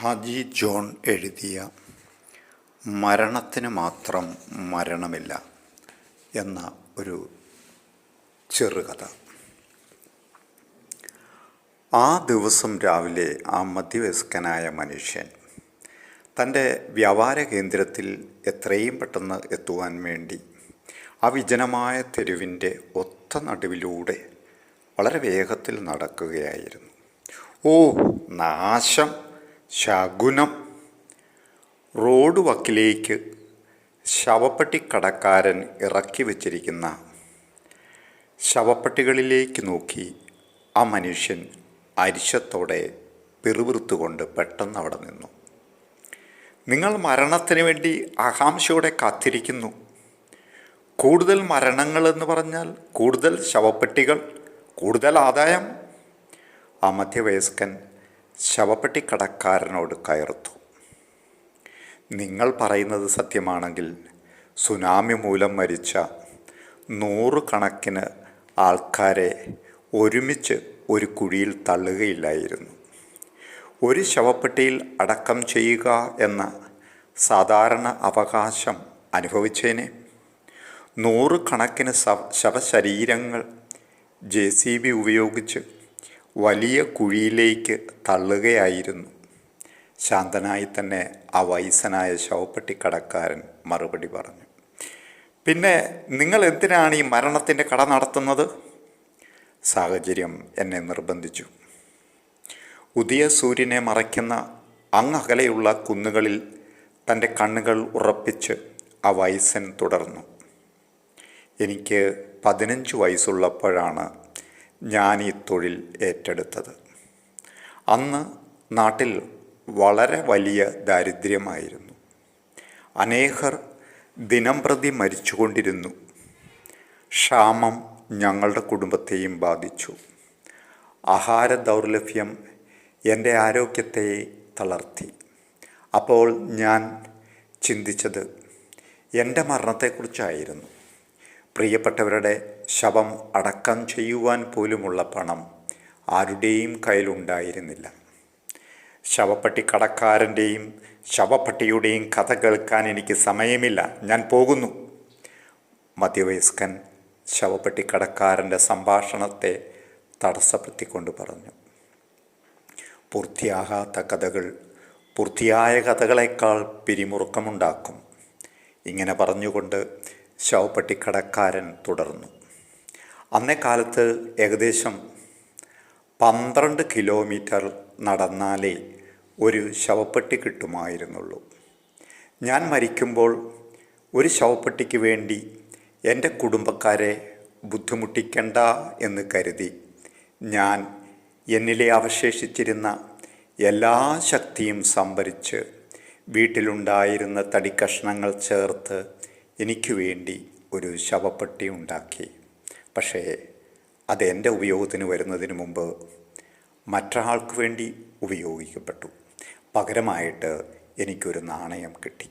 Shaji John എഴുതിയ മരണത്തിന് മാത്രം മരണമില്ല എന്ന ഒരു ചെറുകഥ. ആ ദിവസം രാവിലെ ആ മധ്യവയസ്കനായ മനുഷ്യൻ തന്റെ വ്യാപാര കേന്ദ്രത്തിൽ എത്രയും പെട്ടെന്ന് എത്തുവാൻ വേണ്ടി ആ വിജനമായ തെരുവിന്റെ ഒത്ത നടുവിലൂടെ വളരെ വേഗത്തിൽ നടക്കുകയായിരുന്നു. ഓ നാശം! ശകുനം റോഡ് വക്കിലേക്ക് ശവപ്പെട്ടി കടക്കാരൻ ഇറക്കി വച്ചിരിക്കുന്ന ശവപ്പെട്ടികളിലേക്ക് നോക്കി ആ മനുഷ്യൻ അരിശത്തോടെ പിറുവിറുത്തുകൊണ്ട് പെട്ടെന്ന് അവിടെ നിന്നു. നിങ്ങൾ മരണത്തിന് വേണ്ടി ആകാംക്ഷയോടെ കാത്തിരിക്കുന്നു. കൂടുതൽ മരണങ്ങൾ എന്ന് പറഞ്ഞാൽ കൂടുതൽ ശവപ്പെട്ടികൾ കൂടുതൽ ആദായം. ആ മധ്യവയസ്കൻ ശവപ്പെട്ടി കടക്കാരനോട് കയർത്തു നിങ്ങൾ പറയുന്നത് സത്യമാണെങ്കിൽ സുനാമി മൂലം മരിച്ച നൂറുകണക്കിന് ആൾക്കാരെ ഒരുമിച്ച് ഒരു കുഴിയിൽ തള്ളുകയില്ലായിരുന്നു. ഒരു ശവപ്പെട്ടിയിൽ അടക്കം ചെയ്യുക എന്ന സാധാരണ അവകാശം അനുഭവിച്ചേനെ. നൂറുകണക്കിന് ശവ ശവശരീരങ്ങൾ ജെ സി ബി ഉപയോഗിച്ച് വലിയ കുഴിയിലേക്ക് തള്ളുകയായിരുന്നു. ശാന്തനായി തന്നെ ആ വയസ്സനായ ശവപ്പെട്ടി കടക്കാരൻ മറുപടി പറഞ്ഞു. പിന്നെ നിങ്ങൾ എന്തിനാണ് ഈ മരണത്തിന്റെ കട നടത്തുന്നത്? സാഹചര്യം എന്നെ നിർബന്ധിച്ചു. ഉദയ സൂര്യനെ മറയ്ക്കുന്ന അങ്ങകലെയുള്ള കുന്നുകളിൽ തന്റെ കണ്ണുകൾ ഉറപ്പിച്ച് ആ വയസ്സൻ തുടർന്നു. എനിക്ക് പതിനഞ്ച് വയസ്സുള്ളപ്പോഴാണ് ഞാൻ ഈ തൊഴിൽ ഏറ്റെടുത്തത്. അന്ന് നാട്ടിൽ വളരെ വലിയ ദാരിദ്ര്യമായിരുന്നു. അനേകർ ദിനംപ്രതി മരിച്ചുകൊണ്ടിരുന്നു. ക്ഷാമം ഞങ്ങളുടെ കുടുംബത്തെയും ബാധിച്ചു. ആഹാര ദൗർലഭ്യം എന്റെ ആരോഗ്യത്തെ തളർത്തി. അപ്പോൾ ഞാൻ ചിന്തിച്ചത് എന്റെ മരണത്തെക്കുറിച്ചായിരുന്നു. പ്രിയപ്പെട്ടവരുടെ ശവം അടക്കം ചെയ്യുവാൻ പോലുമുള്ള പണം ആരുടെയും കയ്യിലുണ്ടായിരുന്നില്ല. ശവപ്പെട്ടി കടക്കാരന്റെയും ശവപ്പെട്ടിയുടെയും കഥ കേൾക്കാൻ എനിക്ക് സമയമില്ല. ഞാൻ പോകുന്നു. മധ്യവയസ്കൻ ശവപ്പെട്ടി കടക്കാരന്റെ സംഭാഷണത്തെ തടസ്സപ്പെടുത്തിക്കൊണ്ട് പറഞ്ഞു. പൂർത്തിയാകാത്ത കഥകൾ പൂർത്തിയായ കഥകളേക്കാൾ പിരിമുറുക്കമുണ്ടാക്കും. ഇങ്ങനെ പറഞ്ഞുകൊണ്ട് ശവപ്പെട്ടിക്കടക്കാരൻ തുടർന്നു. അന്നേ കാലത്ത് ഏകദേശം പന്ത്രണ്ട് കിലോമീറ്റർ നടന്നാലേ ഒരു ശവപ്പെട്ടി കിട്ടുമായിരുന്നുള്ളൂ. ഞാൻ മരിക്കുമ്പോൾ ഒരു ശവപ്പെട്ടിക്ക് വേണ്ടി എന്റെ കുടുംബക്കാരെ ബുദ്ധിമുട്ടിക്കണ്ട എന്ന് കരുതി ഞാൻ എന്നിലെ അവശേഷിച്ചിരുന്ന എല്ലാ ശക്തിയും സംഭരിച്ച് വീട്ടിലുണ്ടായിരുന്ന തടിക്കഷ്ണങ്ങൾ ചേർത്ത് എനിക്ക് വേണ്ടി ഒരു ശവപ്പെട്ടി ഉണ്ടാക്കി. പക്ഷേ അത് ഉപയോഗത്തിന് വരുന്നതിന് മുമ്പ് മറ്റൊരാൾക്ക് വേണ്ടി ഉപയോഗിക്കപ്പെട്ടു. പകരമായിട്ട് എനിക്കൊരു നാണയം കിട്ടി.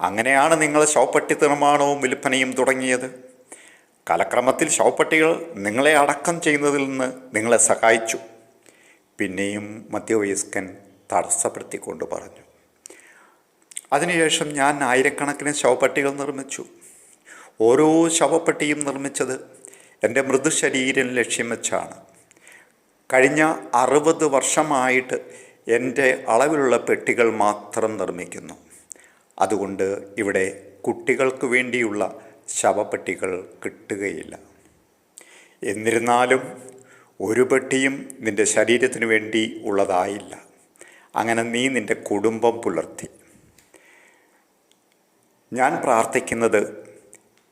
അങ്ങനെയാണ് നിങ്ങൾ ശവപ്പെട്ടി നിർമ്മാണവും വിൽപ്പനയും തുടങ്ങിയത്. കാലക്രമത്തിൽ ശവപ്പെട്ടികൾ നിങ്ങളെ അടക്കം ചെയ്യുന്നതിൽ നിന്ന് നിങ്ങളെ സഹായിച്ചു. പിന്നെയും മധ്യവയസ്കൻ തടസ്സപ്പെടുത്തിക്കൊണ്ട് പറഞ്ഞു. അതിനുശേഷം ഞാൻ ആയിരക്കണക്കിന് ശവപ്പെട്ടികൾ നിർമ്മിച്ചു. ഓരോ ശവപ്പെട്ടിയും നിർമ്മിച്ചത് എന്റെ മൃദുശരീരം ലക്ഷ്യം വെച്ചാണ്. കഴിഞ്ഞ അറുപത് വർഷമായിട്ട് എന്റെ അളവിലുള്ള പെട്ടികൾ മാത്രം നിർമ്മിക്കുന്നു. അതുകൊണ്ട് ഇവിടെ കുട്ടികൾക്ക് വേണ്ടിയുള്ള ശവപ്പെട്ടികൾ കിട്ടുകയില്ല. എന്നിരുന്നാലും ഒരു പെട്ടിയും നിന്റെ ശരീരത്തിന് വേണ്ടി ഉള്ളതായില്ല. അങ്ങനെ നീ നിന്റെ കുടുംബം പുലർത്തി. ഞാൻ പ്രാർത്ഥിക്കുന്നത്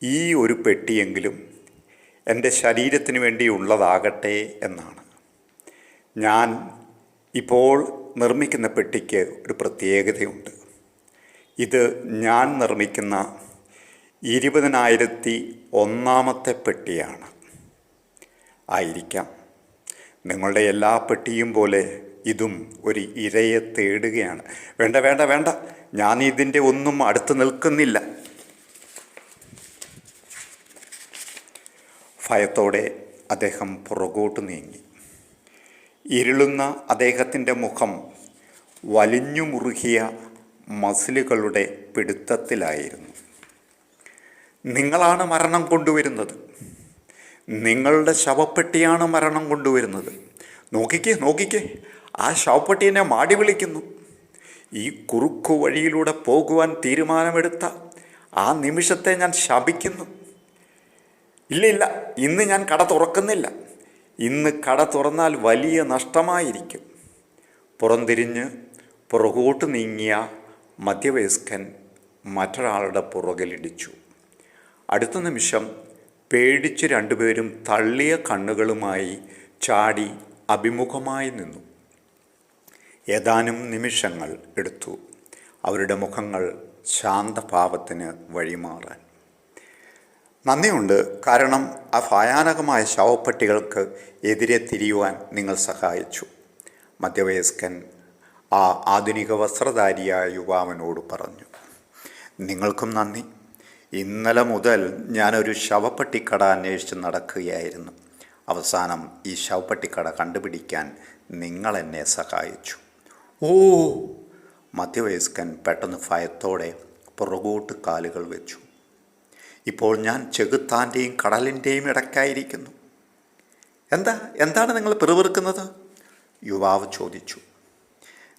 ഈ ഒരു പെട്ടിയെങ്കിലും എന്റെ ശരീരത്തിന് വേണ്ടി ഉള്ളതാകട്ടെ എന്നാണ്. ഞാൻ ഇപ്പോൾ നിർമ്മിക്കുന്ന പെട്ടിക്ക് ഒരു പ്രത്യേകതയുണ്ട്. ഇത് ഞാൻ നിർമ്മിക്കുന്ന ഇരുപതിനായിരത്തി ഒന്നാമത്തെ പെട്ടിയാണ്. ആയിരിക്കാം. നിങ്ങളുടെ എല്ലാ പെട്ടിയും പോലെ ഇതും ഒരു ഇരയെ തേടുകയാണ്. വേണ്ട വേണ്ട വേണ്ട. ഞാൻ ഇതിന്റെ ഒന്നും അടുത്ത് നിൽക്കുന്നില്ല. ഭയത്തോടെ അദ്ദേഹം പുറകോട്ട് നീങ്ങി. ഇരുളുന്ന അദ്ദേഹത്തിന്റെ മുഖം വലിഞ്ഞു മുറുകിയ മസിലുകളുടെ പിടുത്തത്തിലായിരുന്നു. നിങ്ങളാണ് മരണം കൊണ്ടുവരുന്നത്. നിങ്ങളുടെ ശവപ്പെട്ടിയാണ് മരണം കൊണ്ടുവരുന്നത്. നോക്കിക്കേ നോക്കിക്കേ. ആ ശവപ്പെട്ടിയെ മാടി വിളിക്കുന്നു. ഈ കുറുക്കു വഴിയിലൂടെ പോകുവാൻ തീരുമാനമെടുത്ത ആ നിമിഷത്തെ ഞാൻ ശപിക്കുന്നു. ഇല്ല ഇല്ല ഇന്ന് ഞാൻ കട തുറക്കുന്നില്ല. ഇന്ന് കട തുറന്നാൽ വലിയ നഷ്ടമായിരിക്കും. പുറംതിരിഞ്ഞ് പുറകോട്ട് നീങ്ങിയ മധ്യവയസ്കൻ മറ്റൊരാളുടെ പുറകിലിടിച്ചു അടുത്ത നിമിഷം പേടിച്ച് രണ്ടുപേരും തള്ളിയ കണ്ണുകളുമായി ചാടി അഭിമുഖമായി നിന്നു. ഏതാനും നിമിഷങ്ങൾ എടുത്തു. അവരുടെ മുഖങ്ങൾ ശാന്തഭാവത്തിന് വഴിമാറാൻ. നന്ദിയുണ്ട്. കാരണം ആ ഭയാനകമായ ശവപ്പെട്ടികൾക്ക് എതിരെ തിരിയുവാൻ നിങ്ങൾ സഹായിച്ചു. മധ്യവയസ്കൻ ആ ആധുനിക വസ്ത്രധാരിയായ യുവാവിനോട് പറഞ്ഞു നിങ്ങൾക്കും നന്ദി. ഇന്നലെ മുതൽ ഞാനൊരു ശവപ്പെട്ടിക്കട അന്വേഷിച്ച് നടക്കുകയായിരുന്നു. അവസാനം ഈ ശവപ്പെട്ടിക്കട കണ്ടുപിടിക്കാൻ നിങ്ങളെന്നെ സഹായിച്ചു. ഓ. മധ്യവയസ്കൻ പെട്ടെന്ന് ഭയത്തോടെ പുറകോട്ട് കാലുകൾ വെച്ചു. ഇപ്പോൾ ഞാൻ ചെകുത്താന്റെയും കടലിന്റെയും ഇടയ്ക്കായിരിക്കുന്നു. എന്താ? എന്താണ് നിങ്ങൾ പിറുവിറുക്കുന്നത് യുവാവ് ചോദിച്ചു.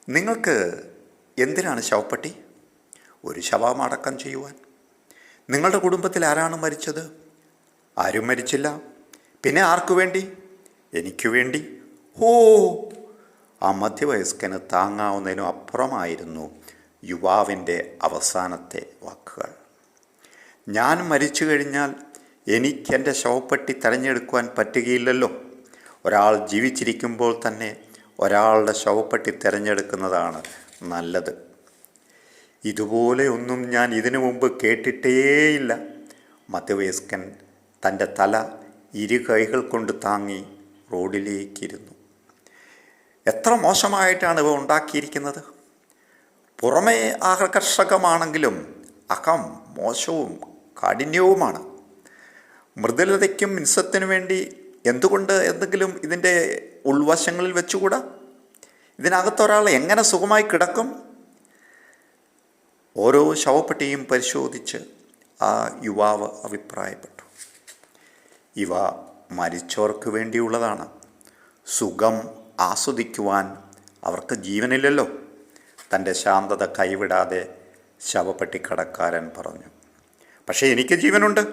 നിങ്ങൾക്ക് എന്തിനാണ് ശവപ്പെട്ടി? ഒരു ശവം അടക്കം ചെയ്യുവാൻ. നിങ്ങളുടെ കുടുംബത്തിൽ ആരാണ് മരിച്ചത്? ആരും മരിച്ചില്ല. പിന്നെ ആർക്കു വേണ്ടി? എനിക്കു വേണ്ടി. ഓ. ആ മധ്യവയസ്കന് താങ്ങാവുന്നതിനും അപ്പുറമായിരുന്നു യുവാവിന്റെ അവസാനത്തെ വാക്കുകൾ. ഞാൻ മരിച്ചു കഴിഞ്ഞാൽ എനിക്കെന്റെ ശവപ്പെട്ടി തിരഞ്ഞെടുക്കുവാൻ പറ്റുകയില്ലല്ലോ. ഒരാൾ ജീവിച്ചിരിക്കുമ്പോൾ തന്നെ ഒരാളുടെ ശവപ്പെട്ടി തിരഞ്ഞെടുക്കുന്നതാണ് നല്ലത്. ഇതുപോലെ ഒന്നും ഞാൻ ഇതിനു മുമ്പ് കേട്ടിട്ടേയില്ല. മധ്യവയസ്കൻ തന്റെ തല ഇരു കൈകൾ കൊണ്ട് താങ്ങി റോഡിലേക്കിരുന്നു. എത്ര മോശമായിട്ടാണ് ഇവ ഉണ്ടാക്കിയിരിക്കുന്നത്? പുറമേ ആകർഷകമാണെങ്കിലും അകം മോശവും കാഠിന്യവുമാണ്. മൃദുലതയ്ക്കും മിൻസത്തിനു വേണ്ടി എന്തുകൊണ്ട് എന്തെങ്കിലും ഇതിന്റെ ഉൾവശങ്ങളിൽ വെച്ചുകൂടാ? ഇതിനകത്തൊരാൾ എങ്ങനെ സുഖമായി കിടക്കും? ഓരോ ശവപ്പെട്ടിയും പരിശോധിച്ച് ആ യുവാവ് അഭിപ്രായപ്പെട്ടു. ഇവ മരിച്ചവർക്ക് വേണ്ടിയുള്ളതാണ്. സുഖം ആസ്വദിക്കുവാൻ അവർക്ക് ജീവനില്ലല്ലോ. തന്റെ ശാന്തത കൈവിടാതെ ശവപ്പെട്ടിക്കടക്കാരൻ പറഞ്ഞു പക്ഷേ എനിക്ക് ജീവനുണ്ട്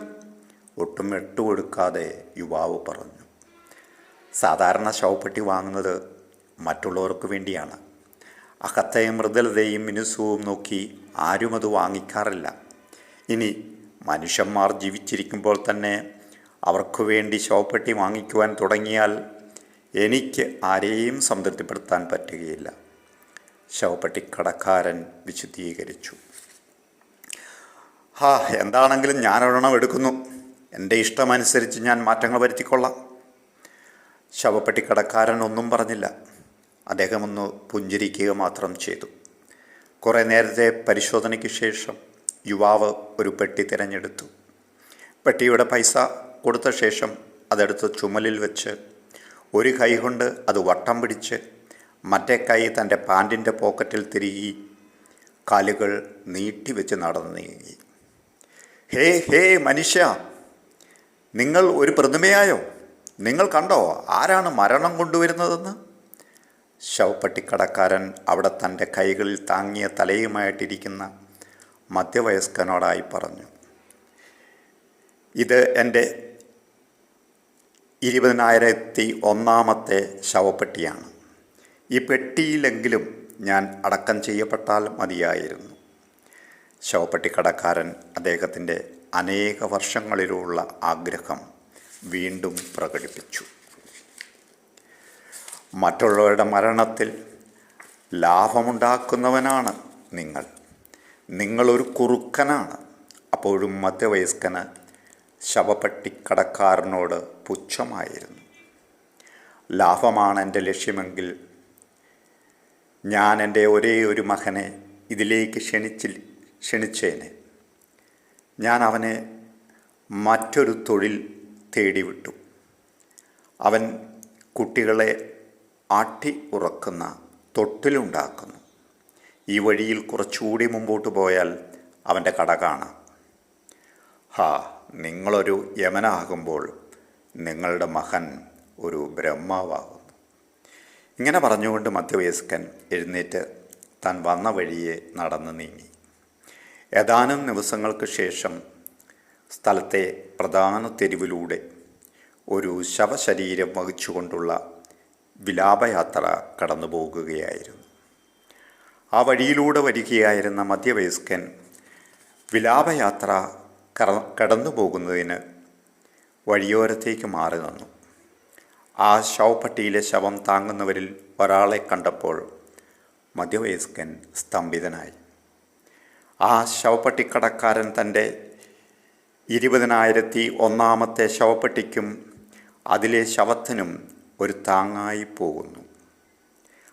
ഒട്ടും എട്ടുകൊടുക്കാതെ യുവാവ് പറഞ്ഞു. സാധാരണ ശവപ്പെട്ടി വാങ്ങുന്നത് മറ്റുള്ളവർക്ക് വേണ്ടിയാണ്. അകത്തെയും മൃദുലതയും മിനുസവും നോക്കി ആരും അത് വാങ്ങിക്കാറില്ല. ഇനി മനുഷ്യന്മാർ ജീവിച്ചിരിക്കുമ്പോൾ തന്നെ അവർക്ക് വേണ്ടി ശവപ്പെട്ടി വാങ്ങിക്കുവാൻ തുടങ്ങിയാൽ എനിക്ക് ആരെയും സംതൃപ്തിപ്പെടുത്താൻ പറ്റുകയില്ല. ശവപ്പെട്ടി കടക്കാരൻ വിശദീകരിച്ചു. ഹാ എന്താണെങ്കിലും ഞാൻ ഒരെണ്ണം എടുക്കുന്നു. എന്റെ ഇഷ്ടമനുസരിച്ച് ഞാൻ മാറ്റങ്ങൾ വരുത്തിക്കൊള്ളാം. ശവപ്പെട്ടി കടക്കാരൻ ഒന്നും പറഞ്ഞില്ല. അദ്ദേഹം ഒന്ന് പുഞ്ചിരിക്കുക മാത്രം ചെയ്തു. കുറേ നേരത്തെ പരിശോധനയ്ക്ക് ശേഷം യുവാവ് ഒരു പെട്ടി തിരഞ്ഞെടുത്തു. പെട്ടിയുടെ പൈസ കൊടുത്ത ശേഷം അതെടുത്ത് ചുമലിൽ വെച്ച് ഒരു കൈകൊണ്ട് അത് വട്ടം പിടിച്ച് മറ്റേ കൈ തന്റെ പാന്റിന്റെ പോക്കറ്റിൽ തിരികി കാലുകൾ നീട്ടിവെച്ച് നടന്നു നീങ്ങി. ഹേ ഹേ മനുഷ്യ നിങ്ങൾ ഒരു പ്രതിമയായോ? നിങ്ങൾ കണ്ടോ ആരാണ് മരണം കൊണ്ടുവരുന്നതെന്ന്? ശവപ്പെട്ടിക്കടക്കാരൻ അവിടെ തന്റെ കൈകളിൽ താങ്ങിയ തലയുമായിട്ടിരിക്കുന്ന മധ്യവയസ്കനോടായി പറഞ്ഞു ഇത് എന്റെ ഇരുപതിനായിരത്തി ഒന്നാമത്തെ ശവപ്പെട്ടിയാണ്. ഈ പെട്ടിയിലെങ്കിലും ഞാൻ അടക്കം ചെയ്യപ്പെട്ടാൽ മതിയായിരുന്നു. ശവപ്പെട്ടി കടക്കാരൻ അദ്ദേഹത്തിന്റെ അനേക വർഷങ്ങളിലുള്ള ആഗ്രഹം വീണ്ടും പ്രകടിപ്പിച്ചു. മറ്റുള്ളവരുടെ മരണത്തിൽ ലാഭമുണ്ടാക്കുന്നവനാണ് നിങ്ങൾ. നിങ്ങളൊരു കുറുക്കനാണ്. അപ്പോഴും മധ്യവയസ്കന് ശവപ്പെട്ടിക്കടക്കാരനോട് പുച്ഛമായിരുന്നു. ലാഭമാണ് എന്റെ ലക്ഷ്യമെങ്കിൽ ഞാൻ എന്റെ ഒരേ ഒരു മകനെ ഇതിലേക്ക് ക്ഷണിച്ചി ക്ഷണിച്ചേനെ. ഞാൻ അവനെ മറ്റൊരു തൊഴിൽ തേടിവിട്ടു. അവൻ കുട്ടികളെ ആട്ടി ഉറക്കുന്ന തൊട്ടിലുണ്ടാക്കുന്നു. ഈ വഴിയിൽ കുറച്ചുകൂടി മുമ്പോട്ട് പോയാൽ അവന്റെ കട കാണാം. ഹാ നിങ്ങളൊരു യമനാകുമ്പോൾ നിങ്ങളുടെ മഹൻ ഒരു ബ്രഹ്മാവാകുന്നു. ഇങ്ങനെ പറഞ്ഞുകൊണ്ട് മധ്യവയസ്കൻ എഴുന്നേറ്റ് താൻ വന്ന വഴിയെ നടന്നു നീങ്ങി. ഏതാനും ദിവസങ്ങൾക്ക് ശേഷം സ്ഥലത്തെ പ്രധാന തെരുവിലൂടെ ഒരു ശവശരീരം വഹിച്ചുകൊണ്ടുള്ള വിലാപയാത്ര കടന്നു പോകുകയായിരുന്നു ആ വഴിയിലൂടെ വരികയായിരുന്ന മധ്യവയസ്കൻ വിലാപയാത്ര കടന്നു പോകുന്നതിന് വഴിയോരത്തേക്ക് മാറി നിന്നു. ആ ശവപ്പട്ടിയിലെ ശവം താങ്ങുന്നവരിൽ ഒരാളെ കണ്ടപ്പോൾ മധ്യവയസ്കൻ സ്തംഭിതനായി. ആ ശവപ്പെട്ടിക്കടക്കാരൻ തന്റെ ഇരുപതിനായിരത്തി ഒന്നാമത്തെ ശവപ്പെട്ടിക്കും അതിലെ ശവത്തിനും ഒരു താങ്ങായി പോകുന്നു.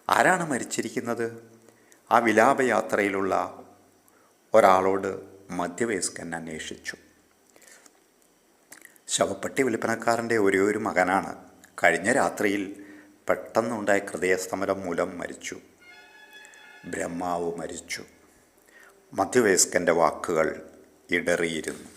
ആരാണ് മരിച്ചിരിക്കുന്നത്? ആ വിലാപയാത്രയിലുള്ള ഒരാളോട് മധ്യവയസ്കൻ അന്വേഷിച്ചു. ശവപ്പെട്ടി വിൽപ്പനക്കാരന്റെ ഒരേ ഒരു മകനാണ്. കഴിഞ്ഞ രാത്രിയിൽ പെട്ടെന്നുണ്ടായ ഹൃദയസ്തമനം മൂലം മരിച്ചു. ബ്രഹ്മാവ് മരിച്ചു. മധ്യവയസ്കന്റെ വാക്കുകൾ ഇടറിയിരുന്നു.